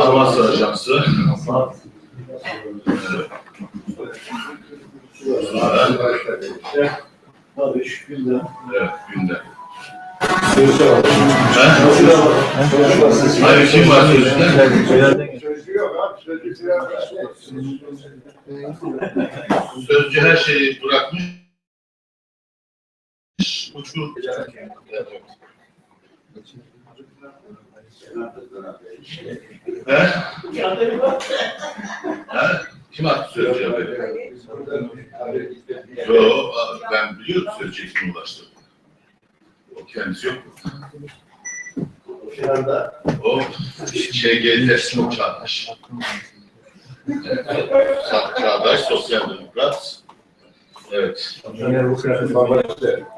Amasya Ajansı. Hadi şu günde. Evet, günde. Görüşelim. Ha? Hayır, kim var sözcüde? Sözcü yok abi. Sözcü yok. Sözcü her şeyi bırakmış. Uçur. He? He? Kim attı sözcü haberi? Yo, ben biliyorum sözcüye kim ulaştı. O kendisi yok. O ÇGT Smoke Çağdaş. Sa- Çağdaş Sosyal Demokrat. Evet.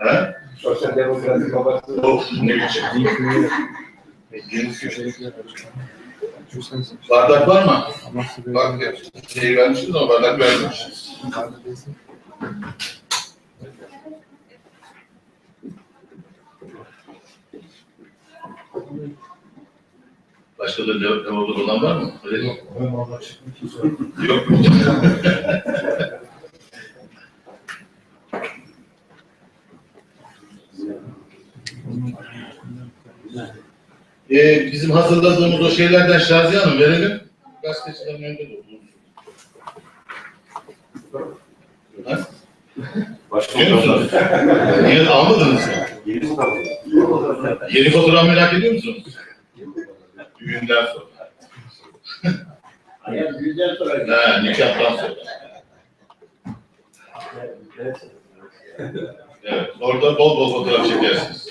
He? Sosyal demokrasi babası. Of ne biçim. Bardak var mı? Bak şey vermişiz ama bardak vermemişiz. Başka da ne, ne olur olan var mı? Öyle yok. Yok. Ee, bizim hazırladığımız o şeylerden Şaziye Hanım verelim. Gazetecilerin önünde de olur. Ha? Biliyor musunuz? Niye almadınız mı? Yeni fotoğraf merak ediyor musunuz? Düğünden sonra. Hayır, güzel sonra. Ha, nikahtan sonra. Evet, orada bol bol fotoğraf çekersiniz.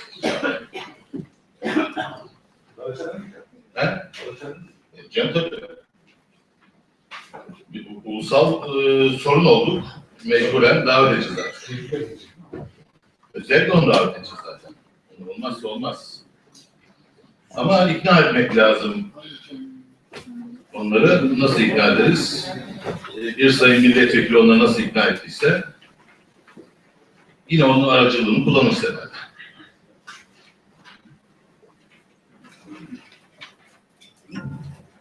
He? Cem tabii. Ulusal e, sorun olduk. Mecburen davet edeceğiz. Özellikle onu davet edeceğiz zaten. Olmazsa olmaz. Ama ikna etmek lazım. Onları nasıl ikna ederiz? E, Bir sayın milletvekili onları nasıl ikna ettiyse yine onun aracılığını kullanırsa herhalde.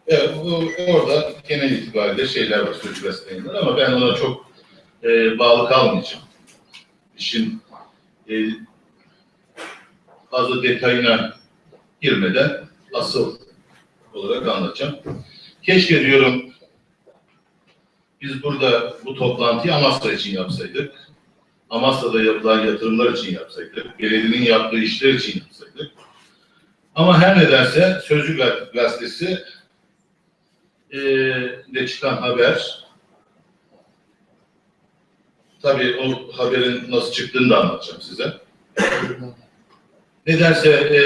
Evet, orada genel itibariyle şeyler var, sözcü gazetelerinden ama ben ona çok e, bağlı kalmayacağım. İşin e, fazla detayına girmeden asıl olarak anlatacağım. Keşke diyorum biz burada bu toplantıyı Amasya için yapsaydık. Amasya'da yapılan yatırımlar için yapsaydık. Belediyenin yaptığı işler için yapsaydık. Ama her nedense Sözcü Gaz- Gazetesi e, de çıkan haber tabii o haberin nasıl çıktığını da anlatacağım size. Nedense e,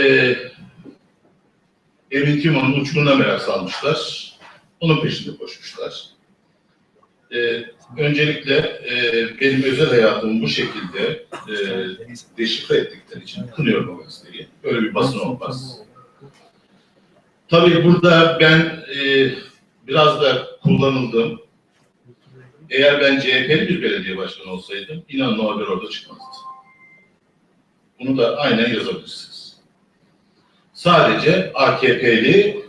Emin Timon'un uçuruna merak salmışlar. Onun peşinde koşmuşlar. E, öncelikle e, benim özel hayatımı bu şekilde e, deşifre ettikleri için kınıyorum o gazeteyi. Böyle bir basın olmaz. Tabii burada ben e, biraz da kullanıldım. Eğer ben CHP'li bir belediye başkanı olsaydım inanın o haber orada çıkmazdı. Bunu da aynen yazabilirsiniz. Sadece AKP'li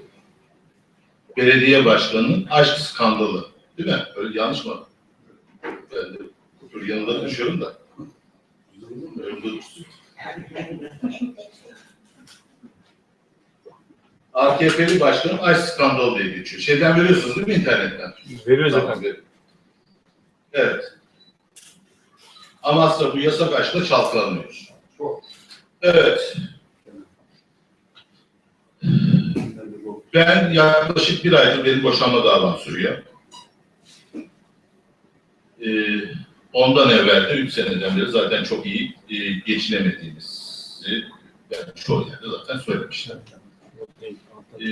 belediye başkanının aşk skandalı. Değil mi? Öyle yanlış mı? Ben de kutur yanında düşüyorum da. AKP'li başkanım aşk skandalı diye geçiyor. Şeyden veriyorsunuz değil mi internetten? Veriyoruz Tamam, efendim. verin. Evet. Amasya bu yasak aşkla çalkalanıyor. Evet. Ben yaklaşık bir aydır benim boşanma davam sürüyor. Ee, ondan evvel de üç seneden beri zaten çok iyi e, geçinemediğimizi ben çoğu yerde zaten söylemiştim. Ee,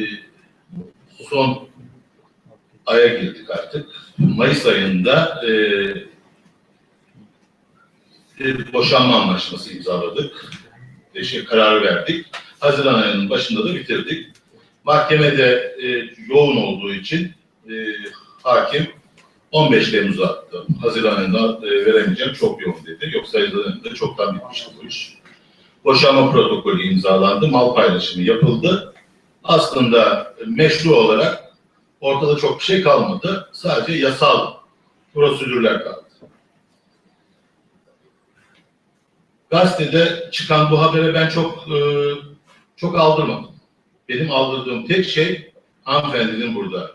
son aya girdik artık. Mayıs ayında e, bir boşanma anlaşması imzaladık. E, şey, karar verdik. Haziran ayının başında da bitirdik. Mahkemede e, yoğun olduğu için e, hakim 15 Temmuz'a attı. Haziran ayında e, veremeyeceğim çok yoğun dedi. Yoksa Haziran ayında çoktan bitmişti bu iş. Boşanma protokolü imzalandı. Mal paylaşımı yapıldı. Aslında meşru olarak ortada çok bir şey kalmadı. Sadece yasal prosedürler kaldı. Gazetede çıkan bu habere ben çok e, çok aldırmadım. Benim aldırdığım tek şey hanımefendinin burada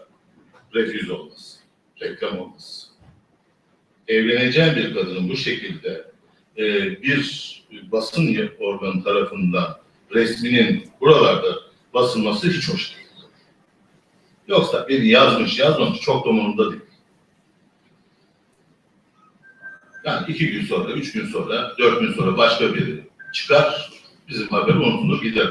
refüz olması, reklam olması. Evleneceğim bir kadının bu şekilde e, bir basın organı tarafından resminin buralarda basılması hiç hoş değil. Yoksa biri yazmış yazmamış çok da umurumda değil. Yani iki gün sonra, üç gün sonra, dört gün sonra başka biri çıkar, bizim haber unutulur gider.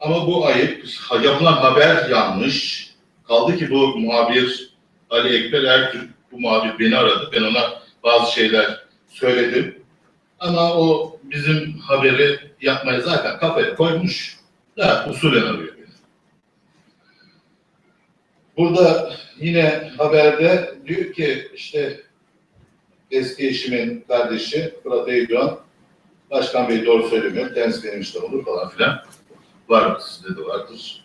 Ama bu ayıp, yapılan haber yanlış. Kaldı ki bu muhabir Ali Ekber Ertürk, bu muhabir beni aradı. Ben ona bazı şeyler söyledim. Ama o bizim haberi yapmaya zaten kafaya koymuş. Da usulen arıyor. Burada yine haberde diyor ki işte eski eşimin kardeşi Fırat Eydoğan Başkan Bey doğru söylemiyor. Kendisi benim işte olur falan filan. Var sizde de vardır.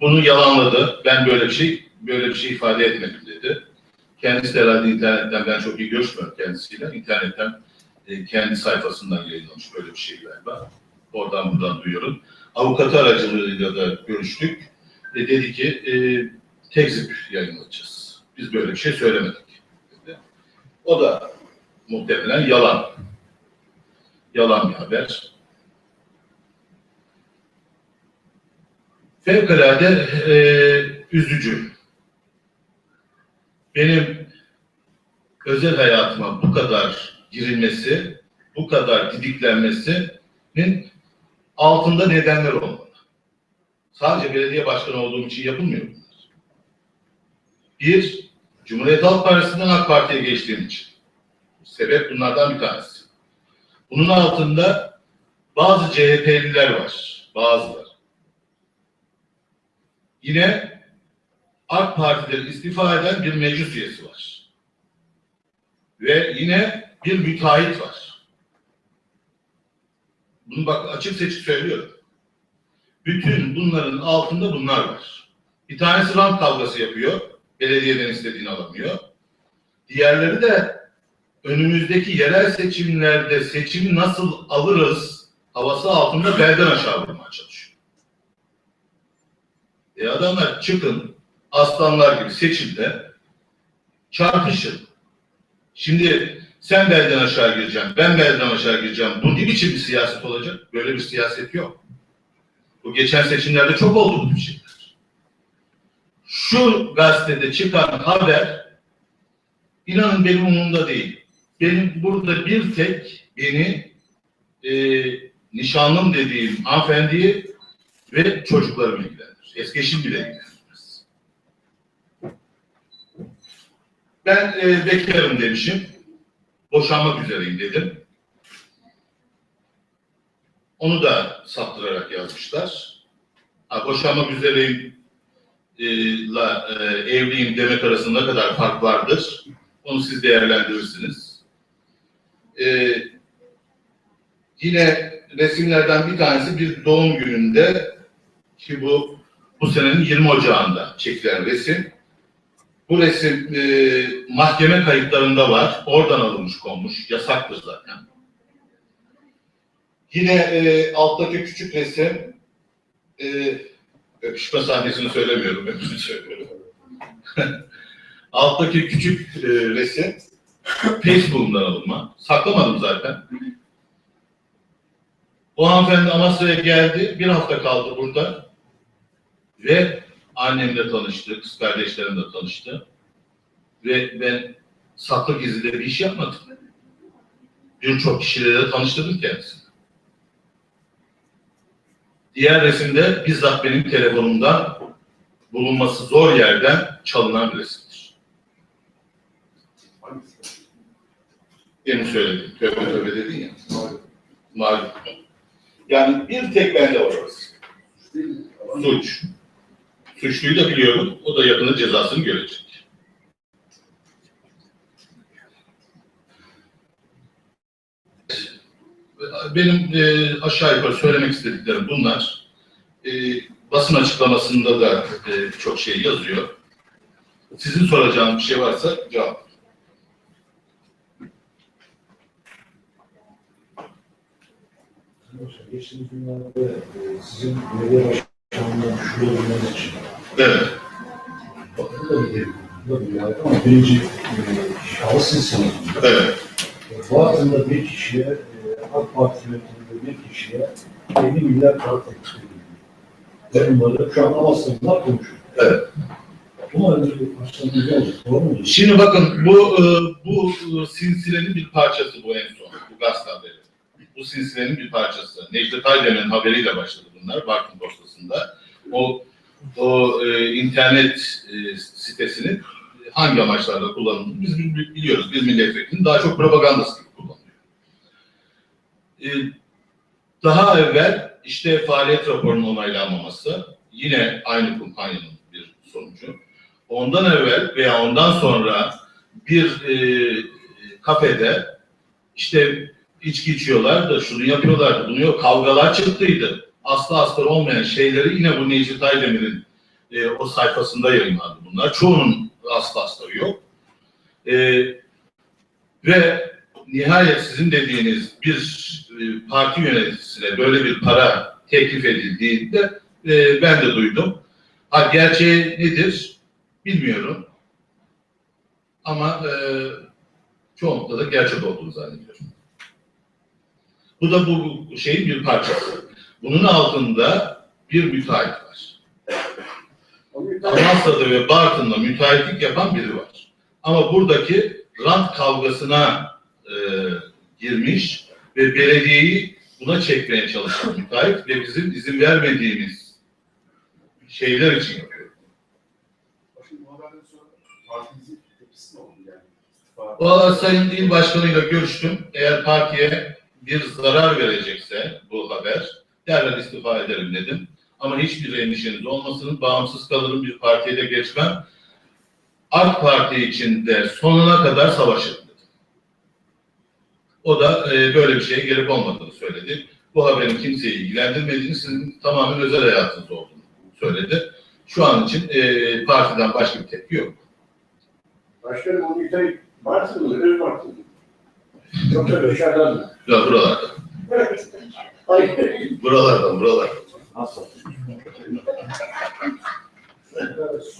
Bunu yalanladı. Ben böyle bir şey böyle bir şey ifade etmedim dedi. Kendisi de herhalde internetten ben çok iyi görüşmüyorum kendisiyle. İnternetten e, kendi sayfasından yayınlamış böyle bir şey galiba. Oradan buradan duyuyorum. Avukatı aracılığıyla da görüştük. E, dedi ki e, tekzip yayınlayacağız. Biz böyle bir şey söylemedik. Dedi. O da muhtemelen yalan. Yalan bir haber. Fevkalade e, üzücü. Benim özel hayatıma bu kadar girilmesi, bu kadar didiklenmesinin altında nedenler olmalı. Sadece belediye başkanı olduğum için yapılmıyor bunlar. Bir, Cumhuriyet Halk Partisi'nden AK Parti'ye geçtiğim için. Sebep bunlardan bir tanesi. Bunun altında bazı CHP'liler var. Bazıları. Yine AK Parti'den istifa eden bir meclis üyesi var. Ve yine bir müteahhit var. Bunu bak açık seçik söylüyorum. Bütün bunların altında bunlar var. Bir tanesi rant kavgası yapıyor. Belediyeden istediğini alamıyor. Diğerleri de önümüzdeki yerel seçimlerde seçimi nasıl alırız havası altında belden aşağı vurmaya çalışıyor. E adamlar çıkın aslanlar gibi seçimde çarpışın. Şimdi sen belden aşağı gireceksin, ben belden aşağı gireceğim. Bu ne biçim bir siyaset olacak? Böyle bir siyaset yok. Bu geçen seçimlerde çok oldu bu şeyler. Şu gazetede çıkan haber inanın benim umurumda değil. Benim burada bir tek beni e, nişanlım dediğim hanımefendiyi ve çocuklarımı ilgilendirir. Eski eşim bile ilgilendirmez. Ben e, beklerim demişim. Boşanmak üzereyim dedim. Onu da saptırarak yazmışlar. Ha, boşanmak üzereyim e, la e, evliyim demek arasında ne kadar fark vardır? Onu siz değerlendirirsiniz. E, yine resimlerden bir tanesi bir doğum gününde ki bu bu senenin 20 Ocağı'nda çekilen resim. Bu resim e, mahkeme kayıtlarında var. Oradan alınmış konmuş. Yasaktır zaten. Yine e, alttaki küçük resim e, öpüşme sahnesini söylemiyorum. Öpüşme alttaki küçük e, resim Facebook'umdan alınma. Saklamadım zaten. O hanımefendi Amasya'ya geldi. Bir hafta kaldı burada. Ve annemle tanıştı, kız kardeşlerimle tanıştı. Ve ben saklı gizli bir iş yapmadım. Birçok kişiyle de tanıştırdım kendisini. Diğer resimde bizzat benim telefonumdan bulunması zor yerden çalınan bir resimdir. Benim söylediğim, tövbe tövbe dedin ya. Malum. Yani bir tek bende var orası. Suç. Suçluyu da biliyorum. O da yakında cezasını görecek. Benim e, aşağı yukarı söylemek istediklerim bunlar. e, basın açıklamasında da e, çok şey yazıyor. Sizin soracağınız bir şey varsa cevap. Geçtiğimiz günlerde e, sizin belediye başkanlığından düşürüldüğünüz için Evet. bir yargı ama birinci e, şahıs sizsiniz. Evet. Hakkında bir kişiye, e, AK Parti yönetiminde bir kişiye 50 milyar para teklif edildi. Ben bunları şu an Amasya'da konuşuyorum. Evet. Şimdi bakın bu e, bu silsilenin bir parçası bu en son. Bu gazete haberi. Bu silsilenin bir parçası. Necdet Aydemir'in haberiyle başladı bunlar. Barkın postasında. O o e, internet e, sitesinin hangi amaçlarla kullanıldığını biz bi- biliyoruz. Bir milletvekilinin daha çok propagandası gibi kullanılıyor. E, daha evvel işte faaliyet raporunun onaylanmaması yine aynı kumpanyanın bir sonucu. Ondan evvel veya ondan sonra bir e, kafede işte içki içiyorlar da şunu yapıyorlar da bunu yok. Kavgalar çıktıydı. Aslı astar olmayan şeyleri yine bu Necdet Aydemir'in e, o sayfasında yayınlandı bunlar. Çoğunun aslı astarı yok. E, ve nihayet sizin dediğiniz bir e, parti yöneticisine böyle bir para teklif edildiğinde e, ben de duydum. Ha gerçeği nedir bilmiyorum. Ama e, çoğunlukla da gerçek olduğunu zannediyorum. Bu da bu şeyin bir parçası. Bunun altında bir müteahhit var. Amasya'da ve Bartın'da müteahhitlik yapan biri var. Ama buradaki rant kavgasına e, girmiş ve belediyeyi buna çekmeye çalışan müteahhit ve bizim izin vermediğimiz şeyler için yapıyor. Valla Sayın İl Başkanı'yla görüştüm. Eğer partiye bir zarar verecekse bu haber derhal istifa ederim dedim. Ama hiçbir endişeniz olmasın. Bağımsız kalırım bir partiye de geçmem. AK Parti için de sonuna kadar savaşırım dedim. O da e, böyle bir şeye gerek olmadığını söyledi. Bu haberin kimseyi ilgilendirmediğini, sizin tamamen özel hayatınız olduğunu söyledi. Şu an için e, partiden başka bir tepki yok. Başkanım o müteahhit Bartın mı? Öz Bartın mı? Yoksa dışarıdan mı? Ya buralarda. Buralardan, buralardan. Nasıl?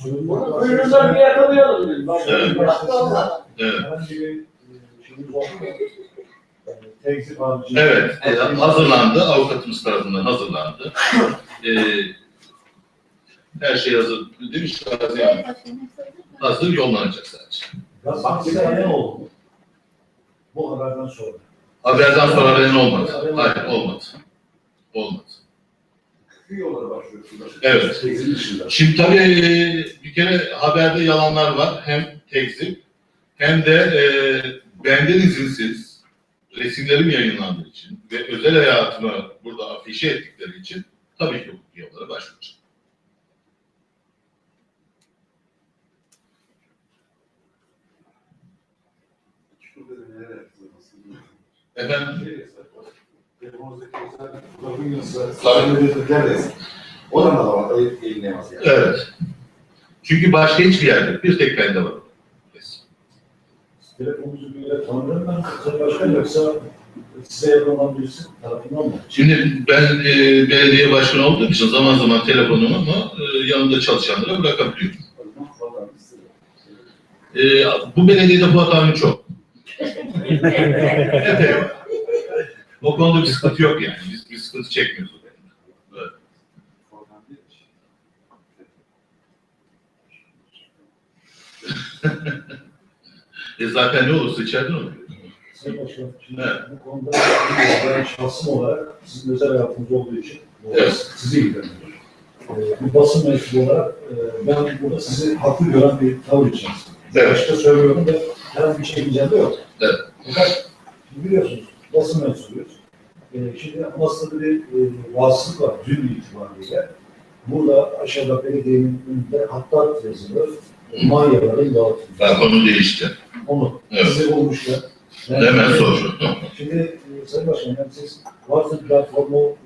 Kuyruğundan bir yakalayalım biz. Evet. Evet. Bir e, harici. Evet, e, hazırlandı. Avukatımız tarafından hazırlandı. E, her şey hazır. Değil mi Şazi Hanım? Hazır yollanacak sadece. Gazetede ne oldu? Bu haberden sonra. Haberden sonra veren olmadı. Hayır, olmadı. Olmadı. Evet. Şimdi tabii e, bir kere haberde yalanlar var. Hem tekzip hem de e, benden izinsiz resimlerim yayınlandığı için ve özel hayatımı burada afişe ettikleri için tabii ki hukuki yollara başvuracağım. Şurada da neler yaptınız aslında? Efendim? Şey yasak, Telefonunuzdaki özel fotoğrafın yanınızda Tabii. sosyal yani. Evet. Çünkü başka hiçbir yerde yok. Bir tek bende var. Şimdi ben e, belediye başkanı olduğum için zaman zaman telefonumu ama e, yanımda çalışanlara bırakabiliyorum. E, bu belediyede bu hatanın çok. Var. O konuda bir sıkıntı yok yani. Biz bir sıkıntı çekmiyoruz. mi? E, zaten ne olursa içeriden oluyor. Sayın Başkan, şimdi Evet. bu konuda ben şahsım olarak sizin özel hayatınız olduğu için Evet. sizi ilgilendiriyor. Ee, bir basın mensubu olarak e, ben burada sizi haklı gören bir tavır içerisindeyim. Evet. Başta söylüyorum da herhangi bir çekincem de yok. Evet. Fakat biliyorsunuz basın mensubuyuz. Ee, şimdi Amasya'da bir e, rahatsızlık var dün itibariyle. Burada aşağıda belediyenin önünde hattat yazılı manyaların dağıtıldı. Ben konu değişti. Onu Evet. size olmuşken. ben- Hemen sor. Şimdi e, Sayın Başkanım, yani siz Varsa platformu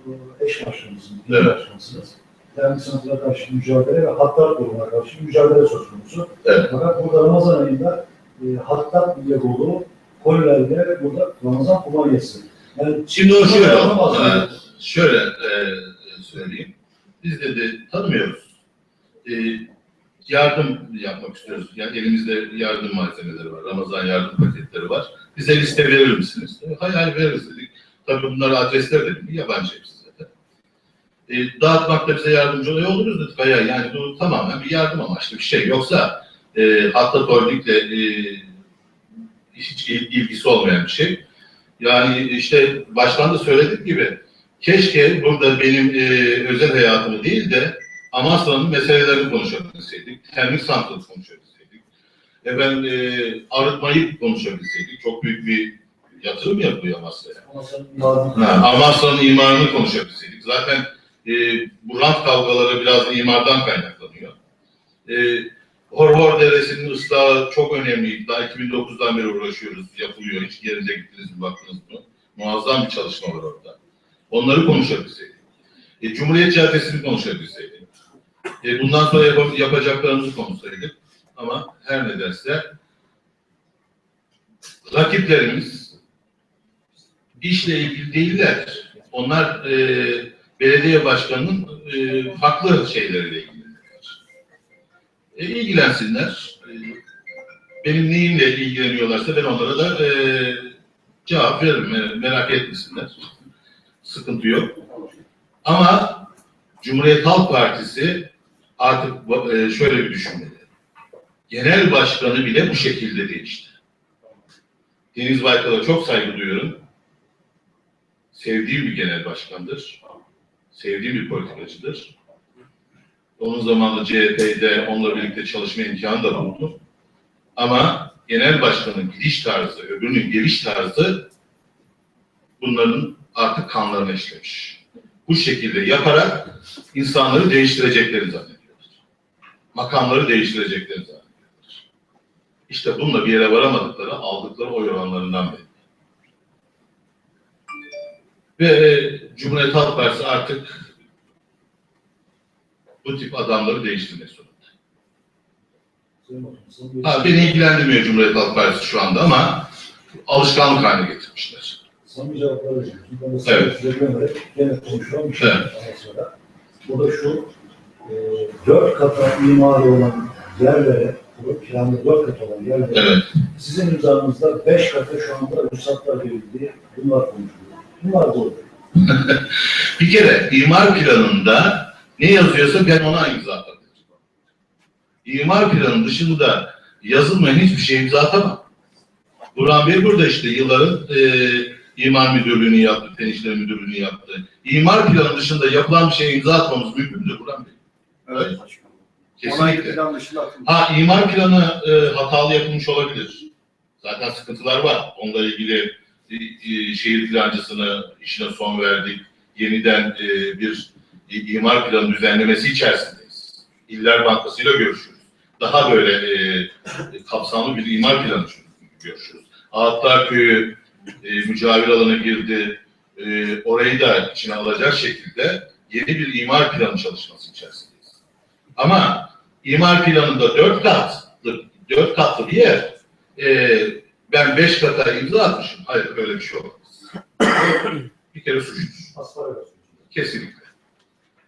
e, eş başkanısınız, il Evet. başkanısınız. termik santrale karşı mücadele ve hattat durumuna karşı mücadele söz konusu. Evet. Fakat burada Ramazan ayında e, hattat ile dolu kolilerle ve burada Ramazan kumanyası. Yani Şimdi o şöyle, e, şöyle e, söyleyeyim. Biz de, de tanımıyoruz. E, yardım yapmak istiyoruz. Yani elimizde yardım malzemeleri var. Ramazan yardım paketleri var. Bize liste verir misiniz? E, hay hay veririz dedik. Tabii bunları adresler dedim. Yabancı hepsi zaten. E, dağıtmakta bize yardımcı oluyor oluruz dedik. Hay hay yani bu tamamen bir yardım amaçlı bir şey. Yoksa e, hatta Holding'le e, hiç il- ilgisi olmayan bir şey. Yani işte baştan da söylediğim gibi keşke burada benim e, özel hayatımı değil de Amasra'nın meselelerini konuşabilseydik, termik santrali konuşabilseydik, e ben e, arıtmayı konuşabilseydik. Çok büyük bir yatırım imadı- Ha, Amasra'nın imarını konuşabilseydik. Zaten e, bu rant kavgaları biraz imardan kaynaklanıyor. E, Horhor Deresi'nin ıslahı çok önemliydi. Daha 2009'dan beri uğraşıyoruz. Yapılıyor. Hiç yerinde gittiniz mi baktınız mı? Muazzam bir çalışma var orada. Onları konuşabilseydik. E, Cumhuriyet Caddesi'ni konuşabilseydik. E, bundan sonra yap- yapacaklarımızı konuşsaydık. Ama her nedense rakiplerimiz işle ilgili değiller. Onlar e, belediye başkanının e, farklı şeyleriyle ilgileniyorlar. E, ilgilensinler. E, benim neyimle ilgileniyorlarsa ben onlara da e, cevap veririm. Me- Merak etmesinler. Sıkıntı yok. Ama Cumhuriyet Halk Partisi artık e, şöyle bir düşünmeli. Genel başkanı bile bu şekilde değişti. Deniz Baykal'a çok saygı duyuyorum. Sevdiğim bir genel başkandır. Sevdiğim bir politikacıdır. Onun zamanında CHP'de onunla birlikte çalışma imkanı da buldum. Ama genel başkanın gidiş tarzı, öbürünün geliş tarzı bunların artık kanlarına işlemiş. Bu şekilde yaparak insanları değiştireceklerini zannediyorlar. Makamları değiştireceklerini zannediyorlar. İşte bununla bir yere varamadıkları, aldıkları oy oranlarından belli. Ve Cumhuriyet Halk Partisi artık bu tip adamları değiştirmek zorunda. Ha, beni ilgilendirmiyor Cumhuriyet Halk Partisi şu anda ama alışkanlık haline getirmişler. Son bir cevap vereceğim. Ben de Evet. size güvenerek gene. Bir şey Evet. sonra. Bu da şu, e, dört kata mimari olan yerlere, bu planlı dört kat olan yerlere, Evet. sizin imzanızda beş kata şu anda ruhsatlar verildi. Bunlar konuşuluyor. Bunlar doğru. Bir kere imar planında ne yazıyorsa ben ona imza atarım. İmar planının dışında yazılmayan hiçbir şey imza atamam. Burhan Bey burada işte yılların e, imar müdürlüğünü yaptı, fen işleri müdürlüğünü yaptı. İmar planı dışında yapılan bir şeye imza atmamız mümkün müdür Burhan Bey? Evet Kesinlikle. Ha imar planı e, hatalı yapılmış olabilir. Zaten sıkıntılar var. Onunla ilgili e, e, şehir plancısını işine son verdik. Yeniden e, bir imar planı düzenlemesi içerisindeyiz. İller Bankası ile görüşüyoruz. Daha böyle e, kapsamlı bir imar planı görüşüyoruz. Ağıtlar Köyü e, mücavir alana girdi. E, orayı da içine alacak şekilde yeni bir imar planı çalışması içerisindeyiz. Ama imar planında dört katlı, dört katlı bir yer. Ee, ben beş kata imza atmışım. Hayır öyle bir şey olmaz. bir kere suçtur. Kesinlikle.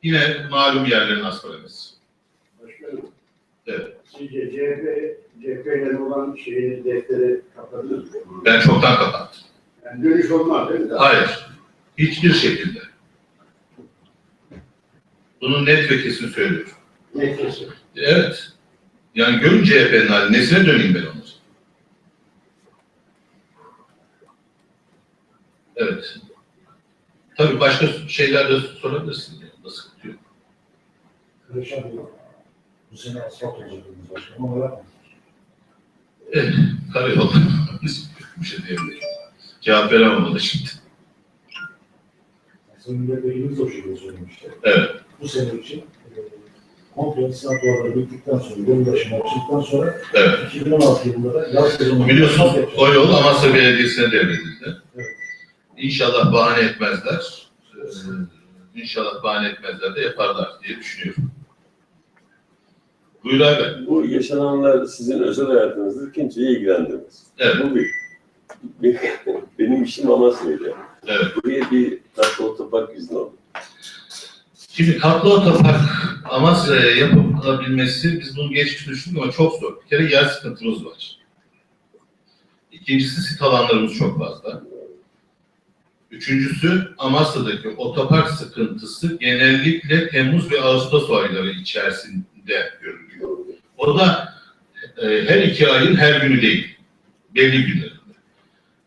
Yine malum yerlerin asparagası. Başkanım. Evet. Sizce CHP, CHP ile olan şeyi defteri kapatılır mı? Ben çoktan kapattım. Yani dönüş olmaz değil mi? Hayır. Hiçbir şekilde. Bunu net ve kesin söylüyorum. Ne kesin? Evet. Yani görün CHP'nin hali. Nesine döneyim ben onu? Evet. Tabii başka şeyler de sorabilirsin. Yani. Da sıkıntı yok. Kırışan yok. Bu sene asfalt olacak dediniz başkanım ama yapmadık. Eh, karayolda. bir şey diyebilirim. Cevap veremem ona şimdi. Sayın Milletvekilimiz de o şekilde söylemişti. Evet. Bu sene için e, komple sınav duvarları bittikten sonra, yol ulaşımı açıldıktan sonra Evet. 2016 yılında da yaz sezonu Biliyorsunuz o yol Amasya Belediyesi'ne devredildi. Evet. İnşallah bahane etmezler. Ee, İnşallah bahane etmezler de yaparlar diye düşünüyorum. Buyur abi. Bu yaşananlar sizin özel hayatınızdır, kimseyi ilgilendirmez. Evet. Bu bir. bir- benim işim Amasya'ydı. Evet. Buraya bir tatlı otopark izni oldu. Şimdi katlı otopark Amasya'ya yapılabilmesi, biz bunu geçmiş düşündük ama çok zor. Bir kere yer sıkıntımız var. İkincisi sit alanlarımız çok fazla. Üçüncüsü Amasya'daki otopark sıkıntısı genellikle Temmuz ve Ağustos ayları içerisinde görülüyor. O da e, her iki ayın her günü değil. Belli günlerinde.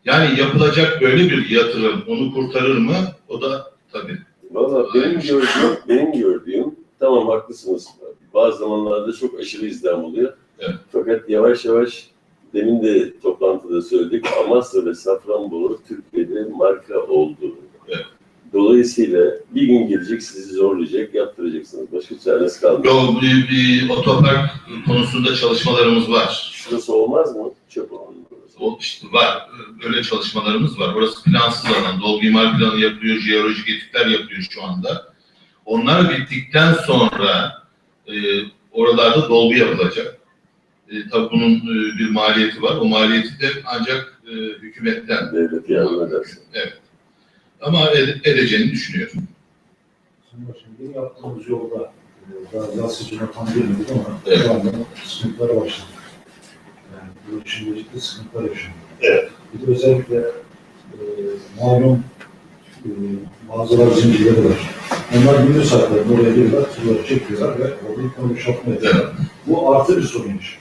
Yani yapılacak böyle bir yatırım onu kurtarır mı? O da tabii Valla benim gördüğüm, benim gördüğüm, tamam haklısınız. Bazı zamanlarda çok aşırı izdiham oluyor. Evet. Fakat yavaş yavaş, demin de toplantıda söyledik, Amasya ve Safranbolu Türkiye'de marka oldu. Evet. Dolayısıyla bir gün gelecek sizi zorlayacak, yaptıracaksınız. Başka çareniz kalmıyor. Yol bir, bir otopark konusunda çalışmalarımız var. Şurası olmaz mı? Çöp alanı burası. O işte var. Öyle çalışmalarımız var. Orası plansız alan. Dolgu imar planı yapılıyor. Jeolojik etikler yapılıyor şu anda. Onlar bittikten sonra e, oralarda dolgu yapılacak. E, tabii bunun e, bir maliyeti var. O maliyeti de ancak e, hükümetten Devlet yardım ederse. ama ede- edeceğini düşünüyorum. Başkanım, yeni yaptığımız yolda e, daha yaz sezonu tam girmedik ama Evet. şu anda sıkıntılar başladı. Yani bu için ciddi sıkıntılar yaşanıyor. Evet. Bir de özellikle e, malum e, mağazalar zincirleri var. Onlar gündüz saatlerinde oraya geliyorlar, turları çekiyorlar ve orada bir boşaltma yapıyorlar. Bu artı bir sorun yaşıyor.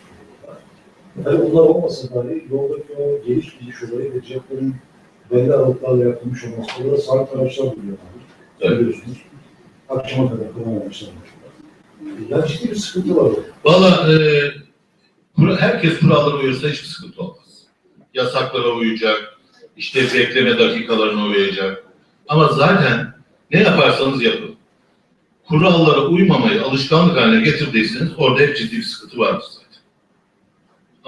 Yani onlar olmasa dahi yoldaki o geliş gidiş olayı ve ceplerin belli aralıklarla yapılmış olması. Orada sabit araçlar duruyorlar. Evet. Biliyorsunuz. Akşama kadar kullanamamışlar. Ya ciddi bir sıkıntı var. Valla e, herkes kurallara uyursa hiçbir sıkıntı olmaz. Yasaklara uyacak, işte bekleme dakikalarına uyacak. Ama zaten ne yaparsanız yapın. Kurallara uymamayı alışkanlık haline getirdiyseniz orada hep ciddi bir sıkıntı vardır.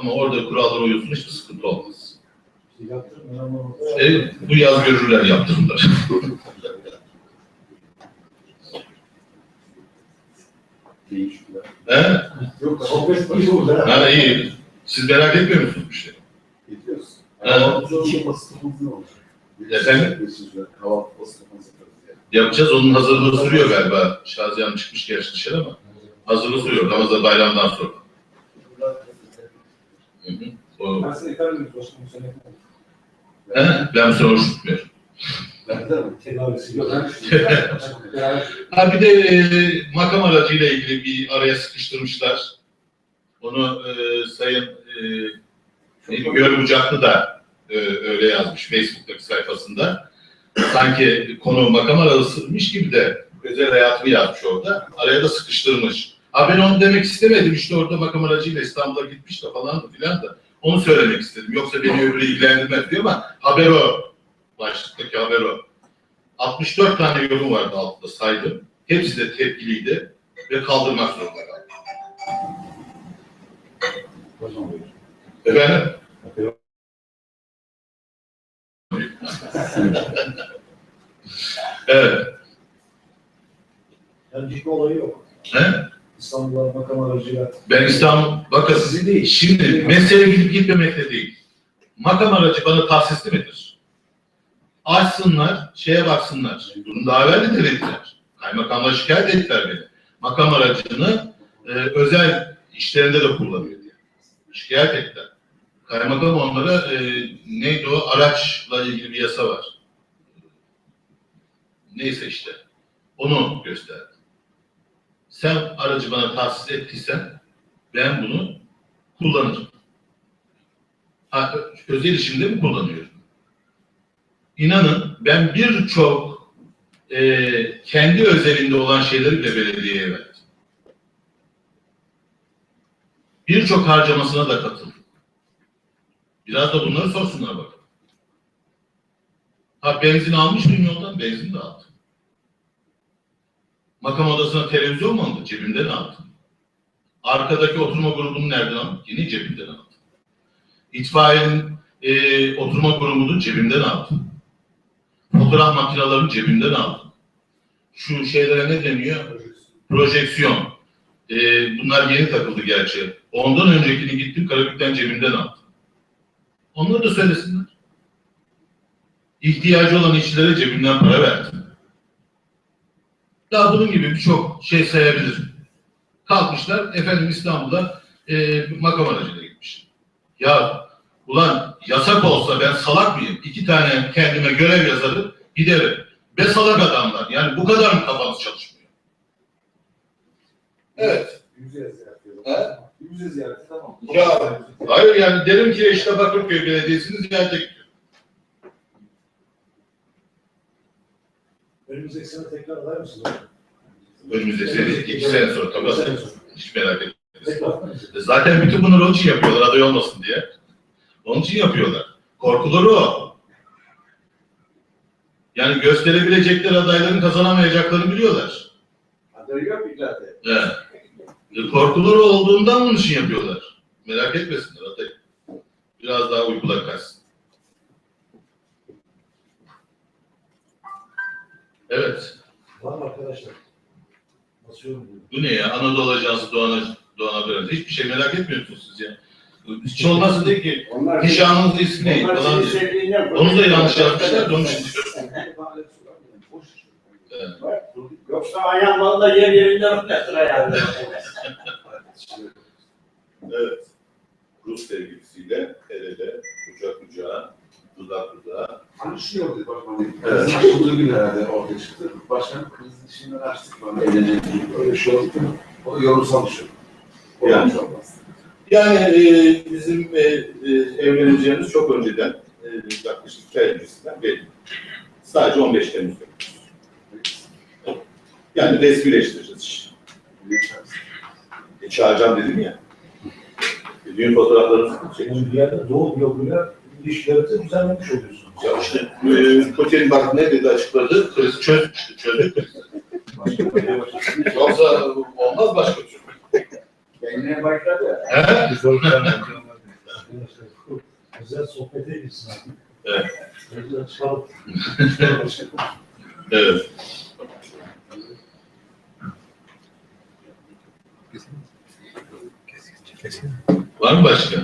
Ama orada kurallara uyuyorsun hiçbir sıkıntı olmaz. E, bu yaz görürler yaptırımları. He? Yok, iyi oldu ha. İyi. Siz merak etmiyor musunuz bir şey? Ha. Olacak. Efendim? Yapacağız. Onun hazırlığı sürüyor galiba. Şaziye Hanım çıkmış gerçi dışarı ama hazırlığı sürüyor. Ramazan bayramdan sonra. Hı hı. O, Ben size ikram ediyorum başkanım. Sen yapma. he? Ben oruç tutmuyorum. Ha bir de e, makam aracıyla ilgili bir araya sıkıştırmışlar. Onu e, Sayın e, neydi, Gölbucaklı da e, öyle yazmış Facebook'taki sayfasında. Sanki konu makam arasıymış gibi de özel hayatını yazmış orada. Araya da sıkıştırmış. Ha ben onu demek istemedim. İşte orada makam aracıyla İstanbul'a gitmiş de falan da filan da. Onu söylemek istedim. Yoksa beni öbürü ilgilendirmez diyor ama haber o. Başlıktaki haber o. 64 tane yorum vardı altta saydım. Hepsi de tepkiliydi ve kaldırmak zorunda kaldı. Efendim? evet. Yani ciddi olayı yok. He? İstanbul'a makam aracıyla Ben İstanbul, sizi değil. şimdi mesele gidip gitmemekte değil. Makam aracı bana tahsisli midir? Açsınlar, şeye baksınlar. Bunu daha evvel de dediler. Kaymakamla şikayet ettiler beni. Makam aracını e, özel işlerinde de kullanıyor diye. Şikayet ettiler. Kaymakam onlara e, neydi o araçla ilgili bir yasa var. Neyse işte. Onu gösterdi. Sen aracı bana tahsis ettiysen ben bunu kullanırım. Ha, özel işimde mi kullanıyorum? İnanın ben birçok e, kendi özelinde olan şeyleri bile belediyeye verdim. Birçok harcamasına da katıldım. Biraz da bunları sorsunlar bakın. Ha benzin almış mıyım yoldan? Benzin de aldım. Makam odasına televizyon mu aldı? Cebimden aldım. Arkadaki oturma grubunu nereden aldım? Yine cebimden aldım. İtfaiyenin e, oturma grubunu cebimden aldım. Fotoğraf makinelerini cebimden aldım. şu şeylere ne deniyor? Projeksiyon. Ee, bunlar yeni takıldı gerçi. Ondan öncekini gittim Karabük'ten cebimden aldım. Onları da söylesinler. İhtiyacı olan işçilere cebinden para verdim. Daha bunun gibi birçok şey sayabilirim. Kalkmışlar efendim İstanbul'da e, makam aracıyla gitmiş. Ya ulan yasak olsa ben salak mıyım? İki tane kendime görev yazarı giderim. Be salak adamlar. Yani bu kadar mı kafanız çalışmıyor? Evet. Yüze ziyaret ediyorum. He? Yüze ziyareti tamam. Ya hayır yani derim ki işte Bakırköy Belediyesi'ni ziyarete gidiyor. Önümüzdeki sene tekrar aday mısınız? Önümüzdeki sene iki sene sonra tabii sene sonra. Hiç merak etmeyin. Tekrar? Zaten bütün bunları onun için yapıyorlar aday olmasın diye. Onun için yapıyorlar. Korkuları o. Yani gösterebilecekleri adayların kazanamayacaklarını biliyorlar. Aday yok zaten. Evet. Korkuları olduğundan bunun için yapıyorlar. Merak etmesinler aday. Biraz daha uykular kaçsın. Evet. Var mı arkadaşlar? Basıyorum bunu. Bu ne ya? Anadolu Ajansı Doğan, Doğan Haber. Hiçbir şey merak etmiyorsunuz siz ya. Hiç olmazsa de ki Onlar nişanınız ismi ne onlar falan diye. sevdiğinden Onu da yanlış onun için diyorum. Evet. Yoksa ayağın valla yer yerinden ötlesin ayağını. Evet. Rus sevgilisiyle el ele, kucak kucağa, dudak dudağa. Hani şu yoldu başkanım. Evet. Evet. Açıldığı gün herhalde ortaya çıktı. Başkanım kızın dişini açtık bana. Evlenecek gibi öyle şey oldu. O yorumsal düşün. Yani. Yani e, bizim e, e, evleneceğimiz çok önceden, e, yaklaşık iki ay öncesinden belli. Sadece 15 Temmuz'da. Yani resmileştireceğiz işi. E, çağıracağım dedim ya. E, düğün fotoğraflarını çekeceğim. Yani bir yerde Doğu blokuyla ilişkilerinizi düzenlemiş oluyorsunuz. Ya işte e, Putin bak ne dedi açıkladı, kriz çözmüştü, çözdük krizi. Yoksa olmaz başka türlü. Kendine başladı. Özel sohbete girsin abi. Evet. Özel çıkalım. Evet. Var mı başka?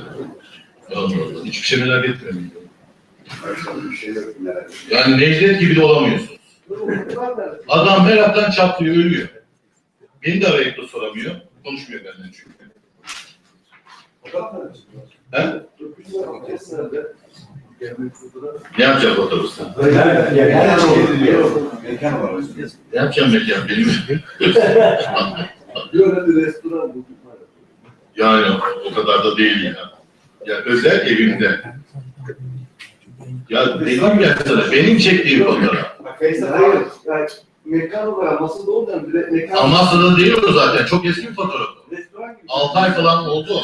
Allah Allah. Hiçbir şey merak etmiyorum. Şey yok. Yani Necdet gibi de olamıyorsunuz. Adam meraktan çatlıyor, ölüyor. Beni de arayıp da soramıyor. Konuşmuyor benden çünkü. He? Ne yapacak otobüste? Mekan var. Ne yapacağım mekan benim? Yani o kadar da değil ya. Ya özel evimde. Ya dedim ya sana benim çektiğim fotoğraf. Hayır. Yani mekan olarak masada olmayan bir mekan. Amasya'da değil o zaten. Çok eski bir fotoğraf. Restoran gibi. 6 ay falan oldu.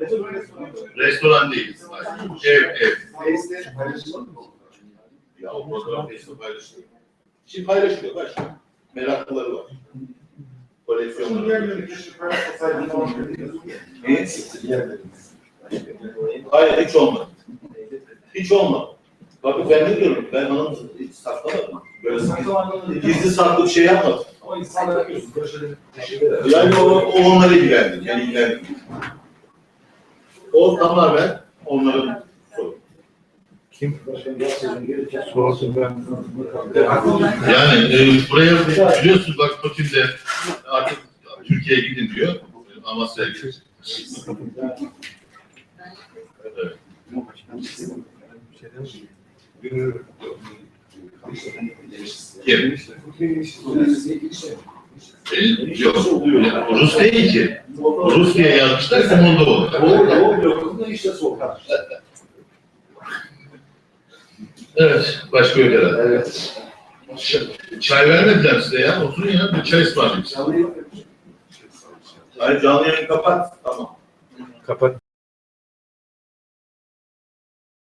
Restoran restoran. Restoran değil. Ev, ev. Paylaşılır mı? Ya o fotoğraf Face'te paylaşılıyor. Şimdi paylaşılıyor. Bak şimdi. Meraklıları var. Koleksiyonları. Hayır hiç olmadı. Hiç olmadı. Bakın ben ne diyorum? Ben hanım hiç saklamadım. Böyle gizli saklı bir şey yapmadım. O insanlara. Yani o, o onları ilgilendim. Yani ilgilendim. O tamamen onların sezonu gelirken Sorsun ben. Yani e, buraya biliyorsun bak Putin de artık Türkiye'ye gidin diyor. Amasya'ya gidin. Evet. Kim? E, yok. Rus değil ki. Rus diye yazmışlar ki Moldova. Doğu Doğu blokunda işte sokak. Evet. Başka yok herhalde. Evet. Çay vermediler size ya. Oturun ya. Bir çay ısmarlayayım size. Hayır canlı yayını kapat. Tamam. Kapat.